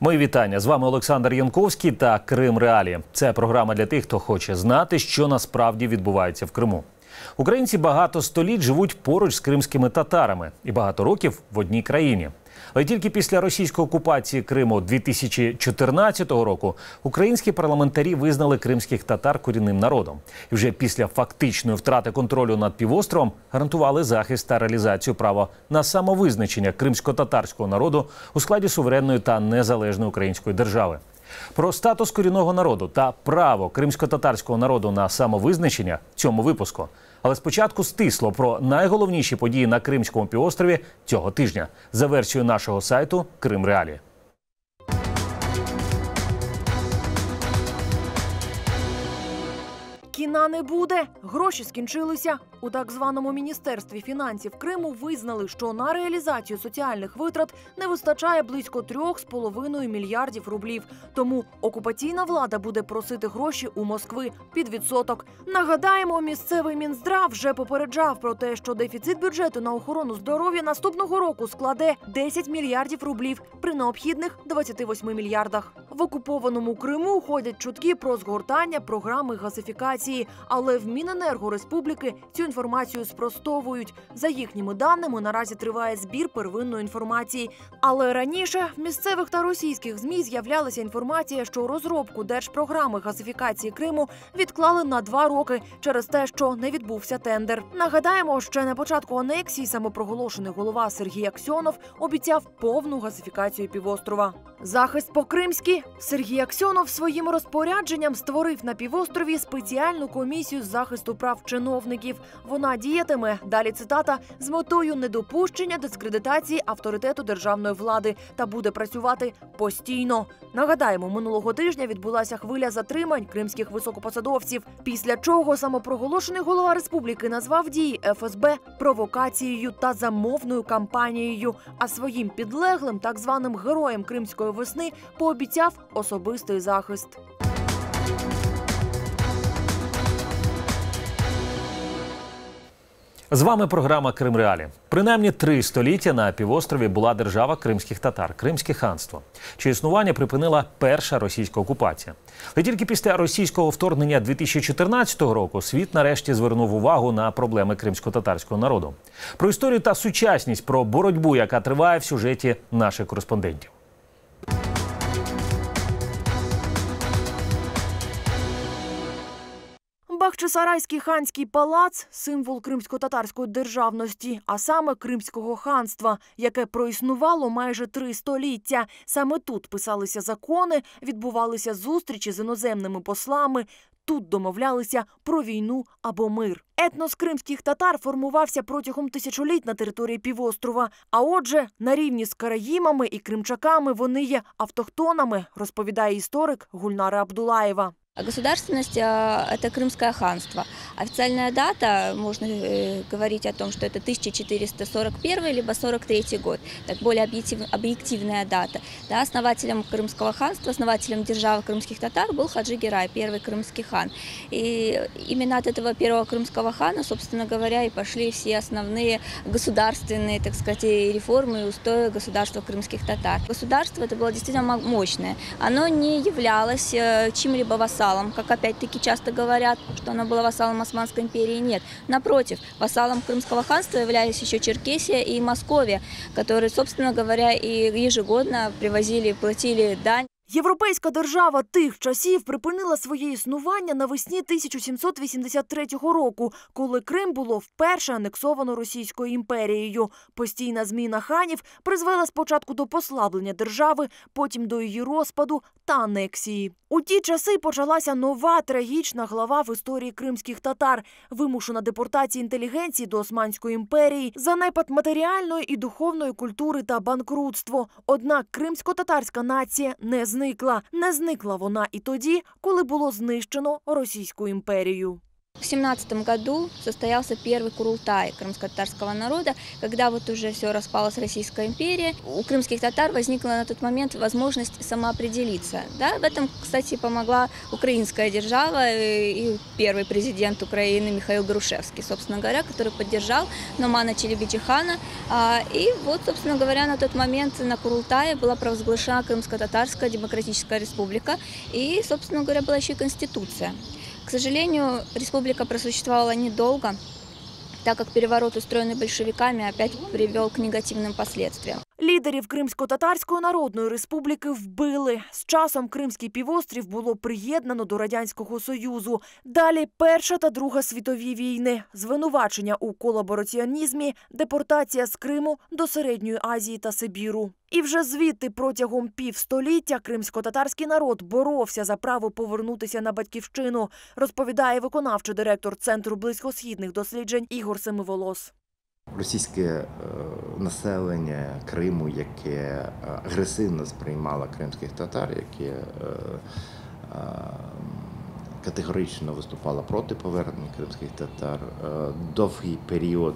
Мої вітання з вами Олександр Янковський та Крим Реалі. Це програма для тих, хто хоче знати, що насправді відбувається в Криму. Українці багато століть живуть поруч з кримськими татарами і багато років в одній країні. Але тільки після російської окупації Криму 2014 року українські парламентарі визнали кримських татар корінним народом. І вже після фактичної втрати контролю над півостровом гарантували захист та реалізацію права на самовизначення кримсько-татарського народу у складі суверенної та незалежної української держави. Про статус корінного народу та право кримсько-татарського народу на самовизначення в цьому випуску. Але спочатку стисло про найголовніші події на Кримському півострові цього тижня за версією нашого сайту Крим Реалі. Кіна не буде. Гроші скінчилися. У так званому міністерстві фінансів Криму визнали, що на реалізацію соціальних витрат не вистачає близько 3,5 мільярдів рублів. Тому окупаційна влада буде просити гроші у Москви під відсоток. Нагадаємо, місцевий мінздрав вже попереджав про те, що дефіцит бюджету на охорону здоров'я наступного року складе 10 мільярдів рублів при необхідних 28 мільярдах. В окупованому Криму ходять чутки про згортання програми газифікації, але в Міненерго Республіки цю інформацію спростовують. За їхніми даними, наразі триває збір первинної інформації. Але раніше в місцевих та російських змі з'являлася інформація, що розробку держпрограми газифікації Криму відклали на два роки через те, що не відбувся тендер. Нагадаємо, ще на початку анексії самопроголошений голова Сергій Аксьонов обіцяв повну газифікацію півострова. Захист по-кримськи Сергій Аксьонов своїм розпорядженням створив на півострові спеціальну комісію з захисту прав чиновників. Вона діятиме далі. Цитата з метою недопущення дискредитації авторитету державної влади та буде працювати постійно. Нагадаємо, минулого тижня відбулася хвиля затримань кримських високопосадовців. Після чого самопроголошений голова республіки назвав дії ФСБ провокацією та замовною кампанією. А своїм підлеглим, так званим героям кримської весни, пообіцяв особистий захист. З вами програма Крим Реалі. Принаймні три століття на півострові була держава кримських татар, Кримське ханство. Чи існування припинила перша російська окупація. Але тільки після російського вторгнення 2014 року світ нарешті звернув увагу на проблеми кримсько-татарського народу. Про історію та сучасність, про боротьбу, яка триває в сюжеті наших кореспондентів. Бахчисарайський ханський палац символ кримсько-татарської державності, а саме Кримського ханства, яке проіснувало майже три століття. Саме тут писалися закони, відбувалися зустрічі з іноземними послами. Тут домовлялися про війну або мир. Етнос кримських татар формувався протягом тисячоліть на території півострова. А отже, на рівні з караїмами і кримчаками вони є автохтонами, розповідає історик Гульнара Абдулаєва. Государственность а, – это Крымское ханство. Официальная дата, можно э, говорить о том, что это 1441 либо 43 год. Так более объектив, объективная дата. Да, основателем Крымского ханства, основателем державы крымских татар был Хаджи Герай, первый крымский хан. И именно от этого первого крымского хана, собственно говоря, и пошли все основные государственные, так сказать, реформы и устои государства крымских татар. Государство это было действительно мощное. Оно не являлось э, чьим-либо вассалом вассалом, как опять-таки часто говорят, что она была вассалом Османской империи. Нет. Напротив, вассалом Крымского ханства являлись еще Черкесия и Московия, которые, собственно говоря, и ежегодно привозили, платили дань. Європейська держава тих часів припинила своє існування навесні 1783 року, коли Крим було вперше анексовано Російською імперією. Постійна зміна ханів призвела спочатку до послаблення держави, потім до її розпаду та анексії. У ті часи почалася нова трагічна глава в історії кримських татар, вимушена депортація інтелігенції до Османської імперії, занепад матеріальної і духовної культури та банкрутство. Однак кримсько-татарська нація не зникла. Не зникла вона і тоді, коли було знищено Російську імперію. В 17 году состоялся первый Курултай крымско-татарского народа, когда вот уже все распалась Российская империя. У крымских татар возникла на тот момент возможность самоопределиться. Да? В этом, кстати, помогла украинская держава э, и первый президент Украины Михаил Грушевский, собственно говоря, который поддержал Номана Челебиджихана. А, И вот, собственно говоря, на тот момент на Курултае была провозглашена Крымско-Татарская Демократическая Республика и, собственно говоря, была еще и Конституция. К сожалению, республика просуществовала недолго, так как переворот, устроенный большевиками, опять привел к негативным последствиям. Лідерів Кримсько-Татарської Народної Республіки вбили. З часом Кримський півострів було приєднано до Радянського Союзу. Далі Перша та Друга світові війни, звинувачення у колабораціонізмі, депортація з Криму до Середньої Азії та Сибіру. І вже звідти протягом півстоліття кримсько-татарський народ боровся за право повернутися на батьківщину, розповідає виконавчий директор Центру близькосхідних досліджень Ігор Семиволос. Російське е, населення Криму, яке е, агресивно сприймало кримських татар, яке е, категорично виступало проти повернення кримських татар, довгий період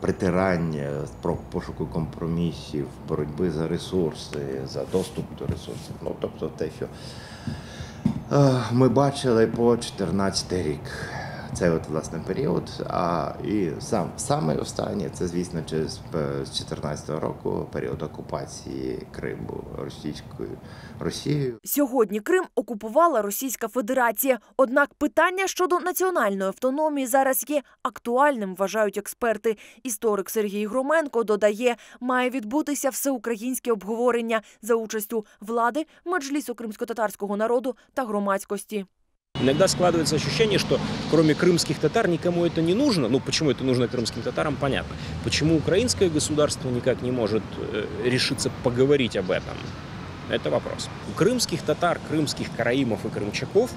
притирання, спроб пошуку компромісів, боротьби за ресурси, за доступ до ресурсів. Ну тобто те, що ми бачили по 14 рік. Це от власне період. А і сам саме останнє це, звісно, через е, з 14 року період окупації Криму російською Росією. Сьогодні Крим окупувала Російська Федерація. Однак питання щодо національної автономії зараз є актуальним, вважають експерти. Історик Сергій Громенко додає, має відбутися всеукраїнське обговорення за участю влади, меджлісу кримсько-татарського народу та громадськості. Иногда складывается ощущение, что кроме крымских татар никому это не нужно. Ну, почему это нужно крымским татарам, понятно. Почему украинское государство никак не может э, решиться поговорить об этом? Это вопрос. У крымских татар, крымских караимов и крымчаков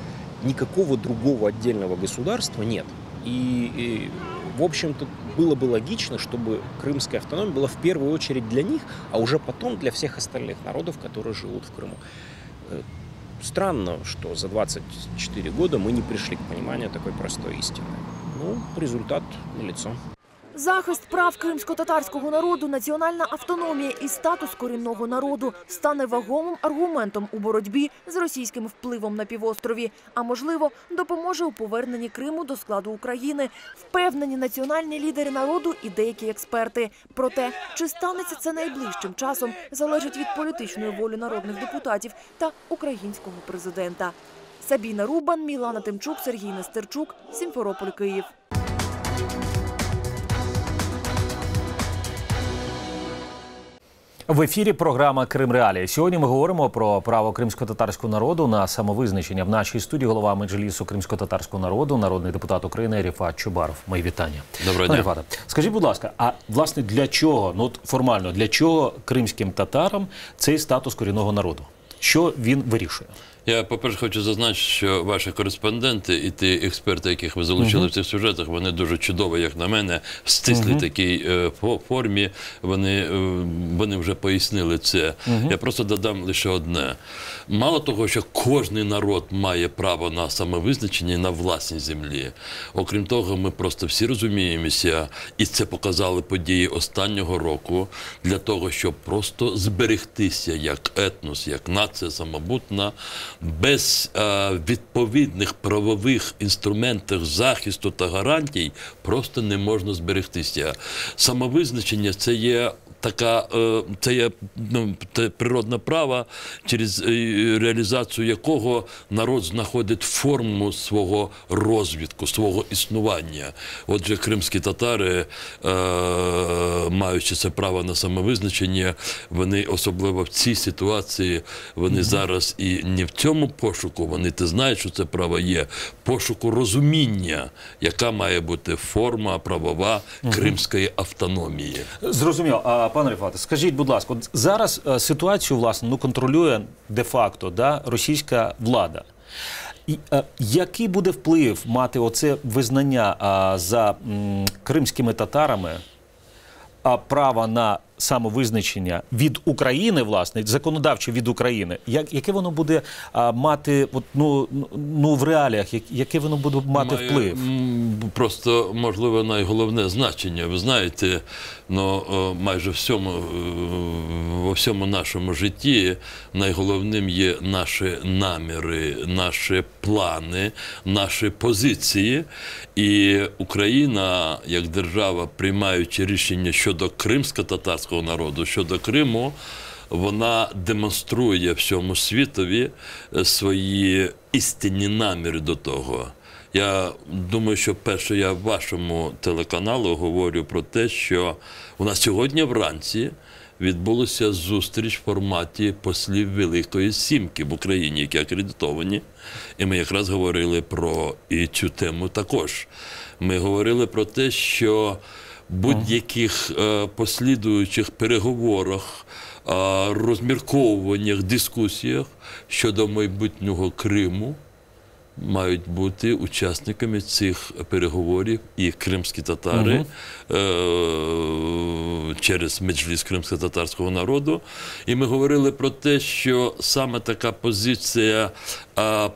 никакого другого отдельного государства нет. И, и, в общем-то, было бы логично, чтобы крымская автономия была в первую очередь для них, а уже потом для всех остальных народов, которые живут в Крыму. Э, Странно, что за 24 года мы не пришли к пониманию такой простой истины. Ну, результат налицо. Захист прав кримсько-татарського народу, національна автономія і статус корінного народу стане вагомим аргументом у боротьбі з російським впливом на півострові. А можливо, допоможе у поверненні Криму до складу України. Впевнені національні лідери народу і деякі експерти. Проте, чи станеться це найближчим часом, залежить від політичної волі народних депутатів та українського президента. Сабіна Рубан, Мілана Тимчук, Сергій Нестерчук, Сімферополь, Київ. В ефірі програма Крим Реалії. Сьогодні ми говоримо про право кримсько-татарського народу на самовизначення. В нашій студії голова меджлісу кримсько-татарського народу, народний депутат України Ріфат Чубаров. Мої вітання. Доброго дня. Ріфата. скажіть, будь ласка, а власне для чого, ну от формально, для чого кримським татарам цей статус корінного народу? Що він вирішує? Я, по-перше, хочу зазначити, що ваші кореспонденти і ті експерти, яких ви залучили в цих сюжетах, вони дуже чудово, як на мене, в стислій такій е, формі. Вони, е, вони вже пояснили це. Я просто додам лише одне. Мало того, що кожний народ має право на самовизначення і на власній землі. Окрім того, ми просто всі розуміємося, і це показали події останнього року для того, щоб просто зберегтися як етнос, як нація самобутна, без е, відповідних правових інструментів захисту та гарантій просто не можна зберегтися. Самовизначення це є. Така е, це є ну, це природне право, через е, реалізацію якого народ знаходить форму свого розвитку, свого існування. Отже, кримські татари, е, маючи це право на самовизначення, вони особливо в цій ситуації, вони зараз і не в цьому пошуку, вони те знають, що це право є, пошуку розуміння, яка має бути форма правова кримської автономії. Зрозуміло. Пане Ріфате, скажіть, будь ласка, зараз е, ситуацію власне ну контролює де-факто да, російська влада. І, е, який буде вплив мати оце визнання а, за м, кримськими татарами а, права на самовизначення від України, власне, законодавче від України, як, яке воно буде а, мати от, ну, ну, в реаліях, як, яке воно буде мати Має, вплив? Просто, можливо, найголовне значення. Ви знаєте, ну, майже всьому, е, во всьому нашому житті найголовним є наші наміри, наші плани, наші позиції. І Україна, як держава, приймаючи рішення щодо кримсько-татарського народу, щодо Криму, вона демонструє всьому світові е, свої істинні наміри до того. Я думаю, що перше я вашому телеканалу говорю про те, що у нас сьогодні вранці відбулася зустріч в форматі послів Великої Сімки в Україні, які акредитовані. І ми якраз говорили про і цю тему також. Ми говорили про те, що будь-яких е, послідуючих переговорах, е, розмірковуваннях, дискусіях щодо майбутнього Криму мають бути учасниками цих переговорів і кримські татари е- через меджліс кримсько-татарського народу. І ми говорили про те, що саме така позиція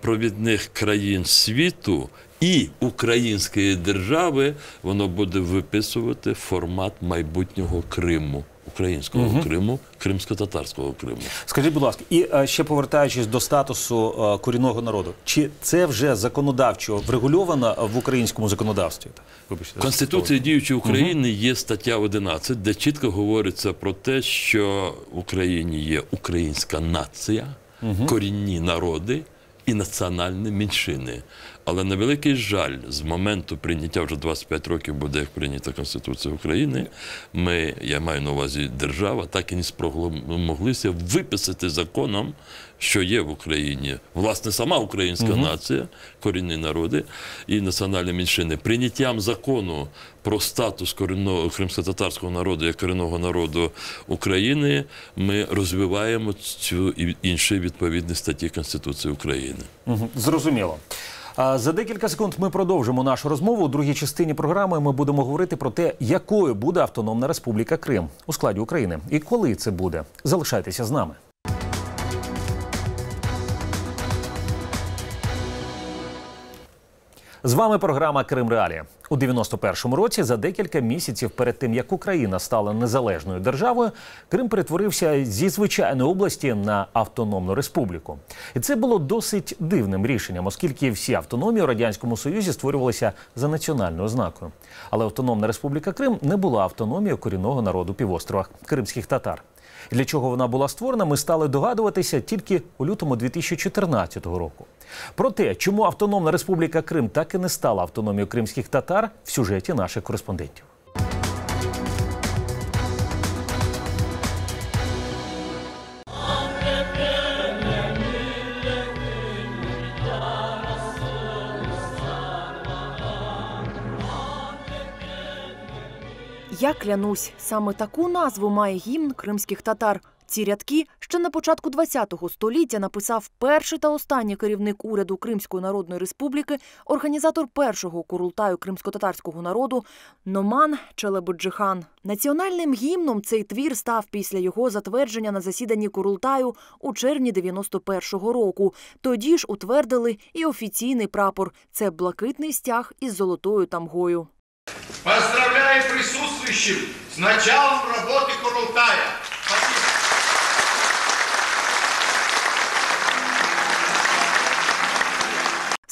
провідних країн світу. І української держави воно буде виписувати формат майбутнього Криму, українського Криму, кримсько-татарського Криму. Скажіть, будь ласка, і е, ще повертаючись до статусу е, корінного народу, чи це вже законодавчо врегульовано в українському законодавстві? Вибачте, В Конституції діючої України є стаття 11, де чітко говориться про те, що в Україні є українська нація, корінні народи і національні меншини. Але на великий жаль, з моменту прийняття вже 25 років буде як прийнята Конституція України. Ми, я маю на увазі держава, так і не спромоглися виписати законом, що є в Україні. Власне, сама українська нація, корінні народи і національні меншини. Прийняттям закону про статус корінного кримсько-татарського народу як корінного народу України ми розвиваємо цю і інші відповідні статті Конституції України. Мгм, Зрозуміло. За декілька секунд ми продовжимо нашу розмову. У другій частині програми ми будемо говорити про те, якою буде Автономна Республіка Крим у складі України і коли це буде. Залишайтеся з нами. З вами програма Крим Реалія. У 91-му році, за декілька місяців перед тим, як Україна стала незалежною державою, Крим перетворився зі звичайної області на автономну республіку. І це було досить дивним рішенням, оскільки всі автономії у радянському союзі створювалися за національною ознакою. Але Автономна Республіка Крим не була автономією корінного народу півострова кримських татар. Для чого вона була створена, ми стали догадуватися тільки у лютому 2014 року. Про те, чому Автономна Республіка Крим так і не стала автономією кримських татар в сюжеті наших кореспондентів. Клянусь, саме таку назву має гімн кримських татар. Ці рядки ще на початку ХХ століття написав перший та останній керівник уряду Кримської Народної Республіки, організатор першого курултаю кримсько-татарського народу Номан Челебоджихан. Національним гімном цей твір став після його затвердження на засіданні курултаю у червні 91-го року. Тоді ж утвердили і офіційний прапор це блакитний стяг із золотою тамгою. Поздравляю присутствующих с началом работы Курултая.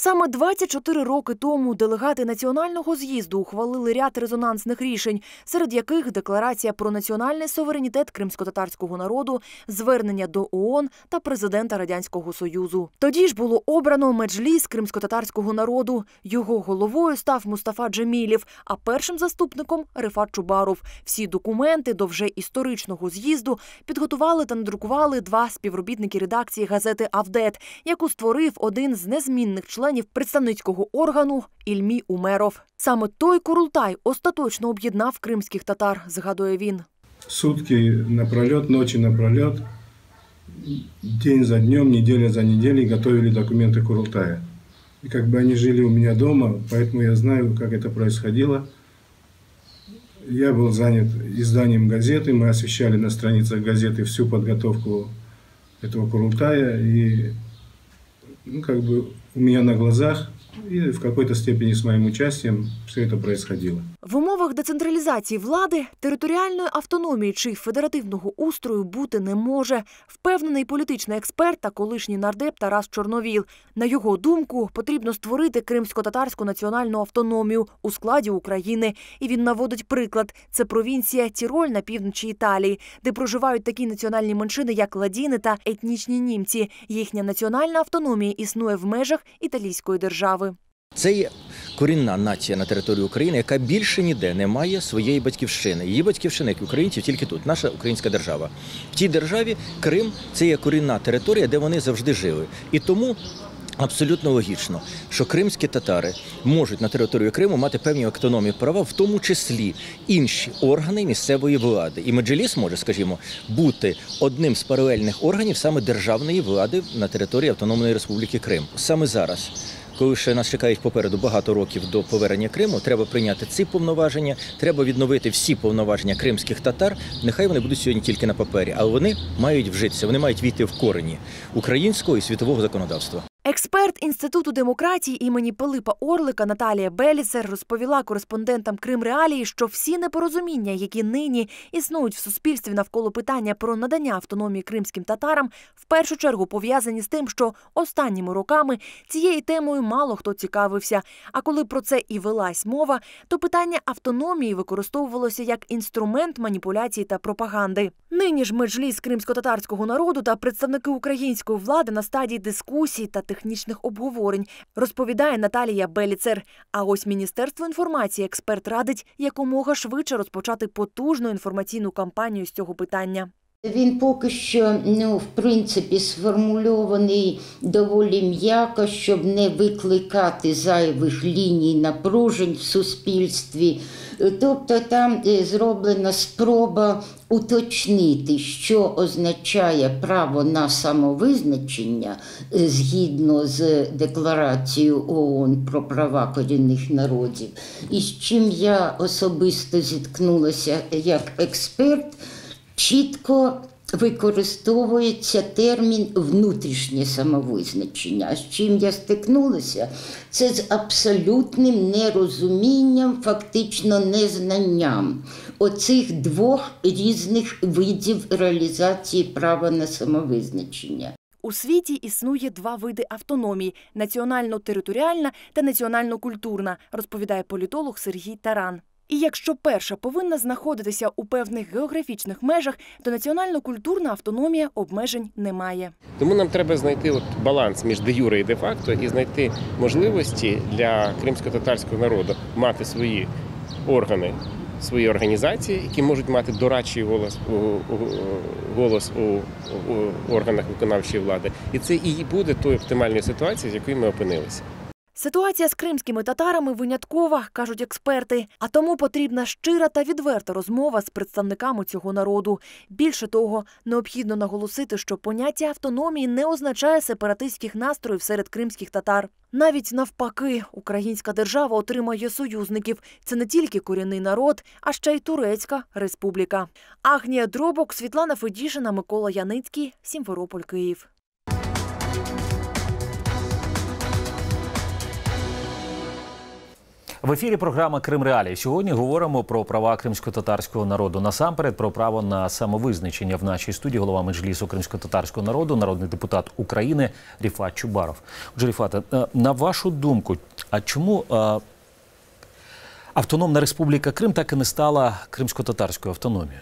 Саме 24 роки тому делегати національного з'їзду ухвалили ряд резонансних рішень, серед яких декларація про національний суверенітет кримсько-татарського народу, звернення до ООН та президента радянського союзу. Тоді ж було обрано меджліс кримсько-татарського народу. Його головою став Мустафа Джемілів, а першим заступником Рифат Чубаров. Всі документи до вже історичного з'їзду підготували та надрукували два співробітники редакції газети Авдет, яку створив один з незмінних членів представницького органу Ільмі Умеров. Саме той Курултай остаточно об'єднав кримських татар, згадує він. сутки напролет, ночи напролет, день за днем, неделя за неделей готовили документы Курултая. И как бы они жили у меня дома, поэтому я знаю, как это происходило. Я был занят изданием газеты, мы освещали на страницах газеты всю подготовку этого Курултая, и ну, как бы у меня на глазах и в какой-то степени с моим участием все это происходило. В умовах децентралізації влади, територіальної автономії чи федеративного устрою бути не може, впевнений політичний експерт та колишній нардеп Тарас Чорновіл. На його думку, потрібно створити кримсько-татарську національну автономію у складі України. І він наводить приклад: це провінція Тіроль на півночі Італії, де проживають такі національні меншини, як ладіни та етнічні німці. Їхня національна автономія існує в межах італійської держави. Це є корінна нація на території України, яка більше ніде не має своєї батьківщини. Її батьківщина, як українців, тільки тут, наша українська держава. В тій державі Крим це є корінна територія, де вони завжди жили. І тому. Абсолютно логічно, що кримські татари можуть на території Криму мати певні автономні права, в тому числі інші органи місцевої влади. І Меджліс може, скажімо, бути одним з паралельних органів саме державної влади на території Автономної Республіки Крим. Саме зараз коли ще нас чекають попереду багато років до повернення Криму, треба прийняти ці повноваження, треба відновити всі повноваження кримських татар. Нехай вони будуть сьогодні тільки на папері, але вони мають вжитися, вони мають війти в корені українського і світового законодавства. Експерт Інституту демократії імені Пилипа Орлика Наталія Беліцер розповіла кореспондентам Крим Реалії, що всі непорозуміння, які нині існують в суспільстві навколо питання про надання автономії кримським татарам, в першу чергу пов'язані з тим, що останніми роками цією темою мало хто цікавився. А коли про це і велась мова, то питання автономії використовувалося як інструмент маніпуляції та пропаганди. Нині ж меджліс кримсько-татарського народу та представники української влади на стадії дискусій та технічних обговорень, розповідає Наталія Беліцер. А ось Міністерство інформації експерт радить якомога швидше розпочати потужну інформаційну кампанію з цього питання. Він поки що, ну, в принципі, сформульований доволі м'яко, щоб не викликати зайвих ліній напружень в суспільстві. Тобто там зроблена спроба уточнити, що означає право на самовизначення е, згідно з декларацією ООН про права корінних народів, і з чим я особисто зіткнулася як експерт чітко використовується термін внутрішнє самовизначення. З чим я стикнулася? Це з абсолютним нерозумінням, фактично незнанням оцих двох різних видів реалізації права на самовизначення. У світі існує два види автономії: національно-територіальна та національно-культурна, розповідає політолог Сергій Таран. І якщо перша повинна знаходитися у певних географічних межах, то національно-культурна автономія обмежень не має. Тому нам треба знайти от баланс між де юре і де факто і знайти можливості для кримсько-татарського народу мати свої органи, свої організації, які можуть мати дорадчий голос голос у органах виконавчої влади. І це і буде тою оптимальною ситуацією, з якою ми опинилися. Ситуація з кримськими татарами виняткова, кажуть експерти. А тому потрібна щира та відверта розмова з представниками цього народу. Більше того, необхідно наголосити, що поняття автономії не означає сепаратистських настроїв серед кримських татар. Навіть навпаки, українська держава отримає союзників. Це не тільки корінний народ, а ще й Турецька республіка. Агнія Дробок, Світлана Федішина, Микола Яницький, Сімферополь, Київ. В ефірі програма Крим Реалії. Сьогодні говоримо про права кримсько-татарського народу. Насамперед про право на самовизначення в нашій студії голова меджлісу кримсько-татарського народу, народний депутат України Ріфат Чубаров. Отже, Ріфате, е, на вашу думку, а чому е, Автономна Республіка Крим так і не стала кримсько-татарською автономією?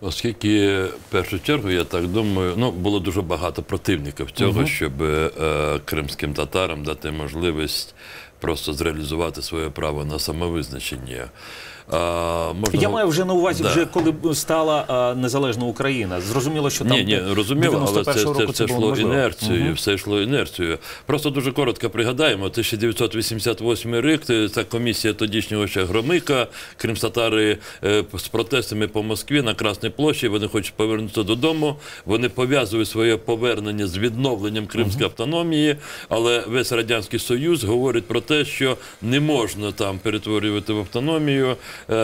Оскільки в першу чергу, я так думаю, ну було дуже багато противників цього, Мгм. щоб е, кримським татарам дати можливість просто зреалізувати своє право на самовизначення. Можна Я маю вже на увазі, Да. вже коли стала незалежна Україна. Зрозуміло, що там Ні, ні, розуміло, але це, 91-го це, року це йшло інерцією, Мгм. все йшло інерцією. Просто дуже коротко пригадаємо, 1988 рік, це- ця комісія тодішнього ще Громика, кримстатари е, з протестами по Москві на Красній площі, вони хочуть повернутися додому, вони пов'язують своє повернення з відновленням Кримської автономії, але весь Радянський Союз говорить про те, що не можна там перетворювати в автономію,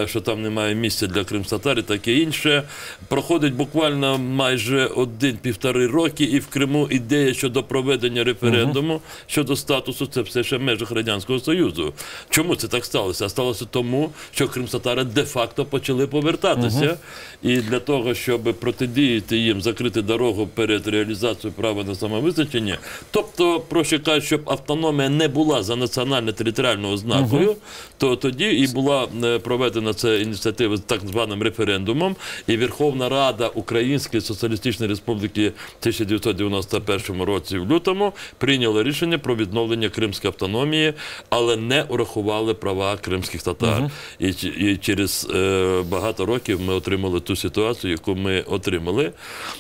що там немає місця для кримстатар і таке інше. Проходить буквально майже один-півтори роки, і в Криму ідея щодо проведення референдуму щодо статусу це все ще в межах Радянського Союзу. Чому це так сталося? А сталося тому, що кримстатари де-факто почали повертатися. І для того, щоб протидіяти їм, закрити дорогу перед реалізацією права на самовизначення, тобто, проще кажучи, щоб автономія не була за національно-територіальною ознакою, то тоді і була е, проведена ця ініціатива з так званим референдумом, і Верховна Рада Української Соціалістичної Республіки в 1991 році в лютому прийняла рішення про відновлення кримської автономії, але не урахували права кримських татар. І, і через е, багато років ми отримали ту ситуацію, яку ми отримали.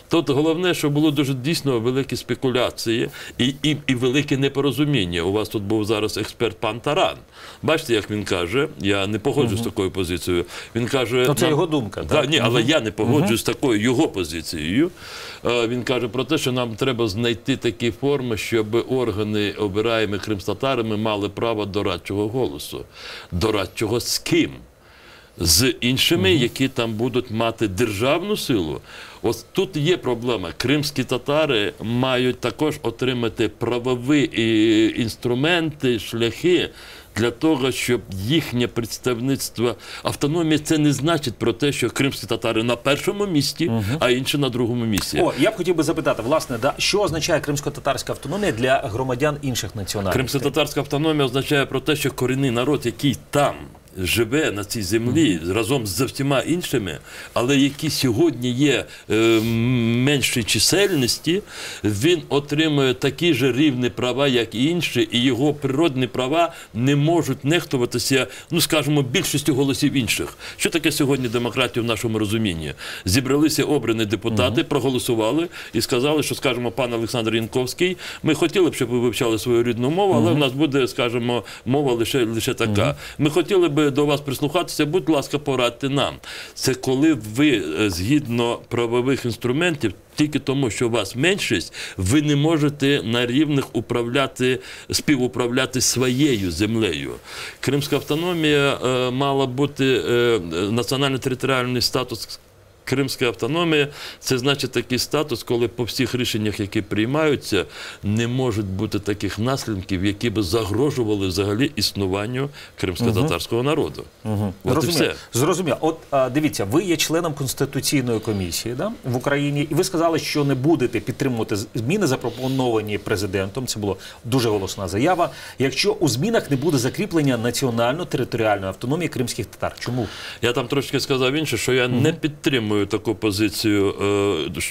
Тут головне, що було дуже дійсно великі спекуляції і, і, і велике непорозуміння. У вас тут був зараз експерт пан Таран. Бачите, як він каже, я не погоджуюсь з такою позицією. Він каже, Ну, це нам- його думка, Да, ні, але я не погоджуюсь з такою його позицією. Е, Він каже про те, що нам треба знайти такі форми, щоб органи, обираємо кримстатарами, мали право дорадчого голосу. Дорадчого з ким? З іншими, які там будуть мати державну силу. Ось тут є проблема. Кримські татари мають також отримати правові е, інструменти, шляхи для того, щоб їхнє представництво автономія це не значить про те, що кримські татари на першому місці, а інші на другому місці. О, я б хотів би запитати, власне, да, що означає кримсько-татарська автономія для громадян інших національностей? Кримсько-татарська автономія означає про те, що корінний народ, який там живе на цій землі разом з всіма іншими, але які сьогодні є е, меншої чисельності, він отримує такі ж рівні права, як і інші, і його природні права не можуть нехтуватися, ну скажімо, більшістю голосів інших. Що таке сьогодні демократія в нашому розумінні? Зібралися обрані депутати, проголосували і сказали, що скажімо, пан Олександр Янковський, ми хотіли б, щоб ви вивчали свою рідну мову, але в нас буде, скажімо, мова лише, лише така. Ми хотіли до вас прислухатися, будь ласка, порадьте нам. Це коли ви е, згідно правових інструментів. Тільки тому, що у вас меншість, ви не можете на рівних управляти, співуправляти своєю землею. Кримська автономія е, мала бути е, національно-територіальний статус Кримська автономія це значить такий статус, коли по всіх рішеннях, які приймаються, не можуть бути таких наслідків, які би загрожували взагалі існуванню кримсько-татарського народу. От і Зрозуміло. все. Зрозуміло. От а, дивіться, ви є членом конституційної комісії да, в Україні, і ви сказали, що не будете підтримувати зміни, запропоновані президентом. Це була дуже голосна заява. Якщо у змінах не буде закріплення національно-територіальної автономії кримських татар, чому? Я там трошки сказав інше, що я не підтримую таку позицію.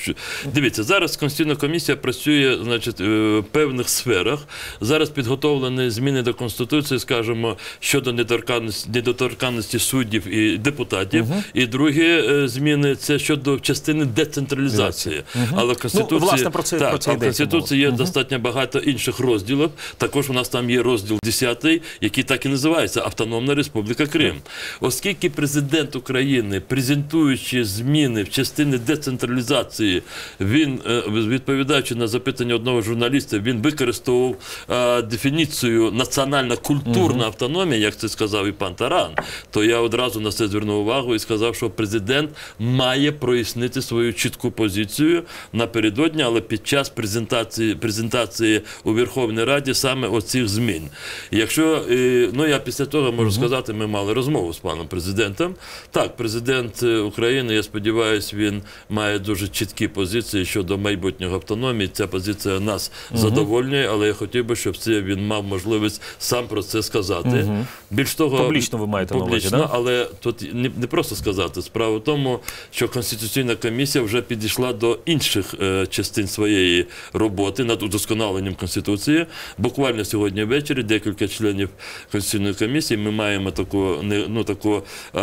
е, Дивіться, зараз Конституційна комісія працює значить, е, в певних сферах. Зараз підготовлені зміни до Конституції, скажімо, щодо недоторканності, недоторканності суддів і депутатів. І другі е, зміни це щодо частини децентралізації. Але в Конституції, Ну, власне, про це- так, про це Конституції є достатньо багато інших розділів. Також у нас там є розділ 10, який так і називається Автономна Республіка Крим. Оскільки президент України, презентуючи зміни в частині децентралізації, він, е, відповідаючи на запитання одного журналіста, він використовував е, дефініцію національна культурна автономія, як це сказав і пан Таран, то я одразу на це звернув увагу і сказав, що президент має прояснити свою чітку позицію напередодні, але під час презентації, презентації у Верховній Раді саме оцих змін. Якщо е, ну я після того можу сказати, ми мали розмову з паном президентом. Так, президент України, я сподіваюся, він має дуже чіткі позиції щодо майбутнього автономії. Ця позиція нас задовольнює, але я хотів би, щоб це він мав можливість сам про це сказати. Більш того, Публічно ви маєте на увазі, публічно, да? але тут не, не просто сказати. Справа в тому, що Конституційна комісія вже підійшла до інших е, частин своєї роботи над удосконаленням Конституції. Буквально сьогодні ввечері декілька членів Конституційної комісії ми маємо таку, не, ну, таку е,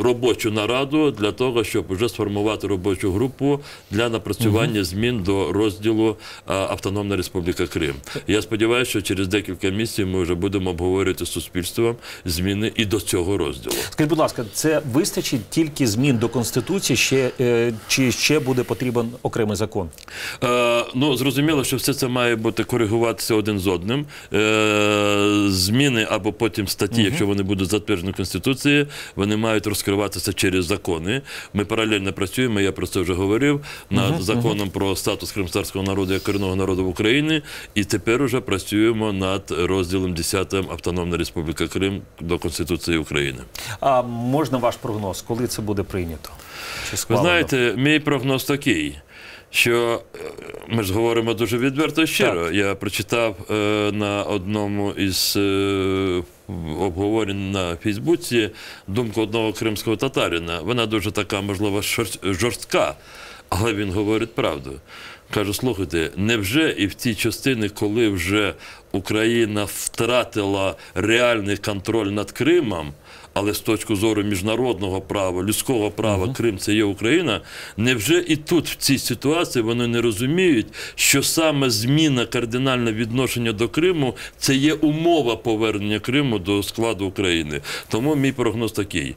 робочу нараду для того, щоб вже вже сформувати робочу групу для напрацювання змін до розділу Автономна Республіка Крим. Я сподіваюся, що через декілька місяців ми вже будемо обговорювати з суспільством зміни і до цього розділу. Скажіть, будь ласка, це вистачить тільки змін до конституції, ще е, чи ще буде потрібен окремий закон? Е, ну, зрозуміло, що все це має бути коригуватися один з одним. Е, зміни або потім статті, якщо вони будуть затверджені в Конституції, вони мають розкриватися через закони. Ми паралельно працюємо, я про це вже говорив, над законом про статус кримстарського народу як корінного народу в Україні. І тепер уже працюємо над розділом 10 Автономна Республіка Крим до Конституції України. А можна ваш прогноз, коли це буде прийнято? Чи Ви знаєте, мій прогноз такий, що е, ми ж говоримо дуже відверто і щиро. Я прочитав е, на одному із е, обговорень на Фейсбуці думку одного кримського татарина. Вона дуже така, можливо, жорстка, але він говорить правду. Кажу, слухайте, невже і в ті частини, коли вже Україна втратила реальний контроль над Кримом, але з точки зору міжнародного права, людського права, Крим це є Україна. Невже і тут, в цій ситуації, вони не розуміють, що саме зміна кардинальне відношення до Криму це є умова повернення Криму до складу України. Тому мій прогноз такий.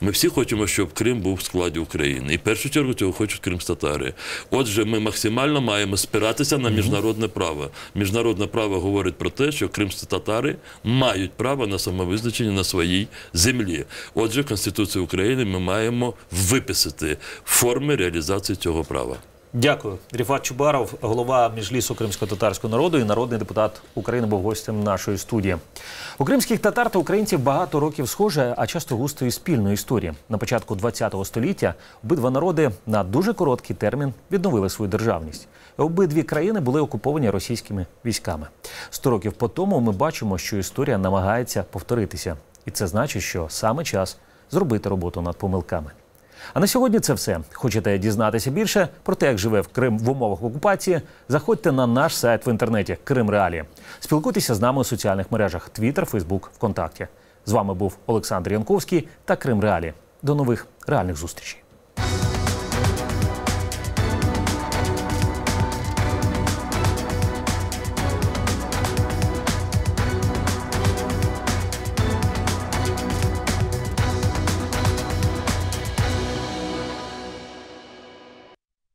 Ми всі хочемо, щоб Крим був в складі України. І в першу чергу цього хочуть кримстатари. Отже, ми максимально маємо спиратися на міжнародне право. Міжнародне право говорить про те, що кримстатари мають право на самовизначення на своїй землі. Отже, в Конституції України ми маємо виписати форми реалізації цього права. Дякую. Ріфат Чубаров, голова міжлісу кримсько-татарського народу і народний депутат України, був гостем нашої студії. У кримських татар та українців багато років схоже, а часто густо і спільної історії. На початку ХХ століття обидва народи на дуже короткий термін відновили свою державність. Обидві країни були окуповані російськими військами. Сто років по тому ми бачимо, що історія намагається повторитися, і це значить, що саме час зробити роботу над помилками. А на сьогодні це все. Хочете дізнатися більше про те, як живе в Крим в умовах окупації? Заходьте на наш сайт в інтернеті Крим Реалії. Спілкуйтеся з нами у соціальних мережах Twitter, Facebook, ВКонтакті. З вами був Олександр Янковський та Крим Реалі. До нових реальних зустрічей.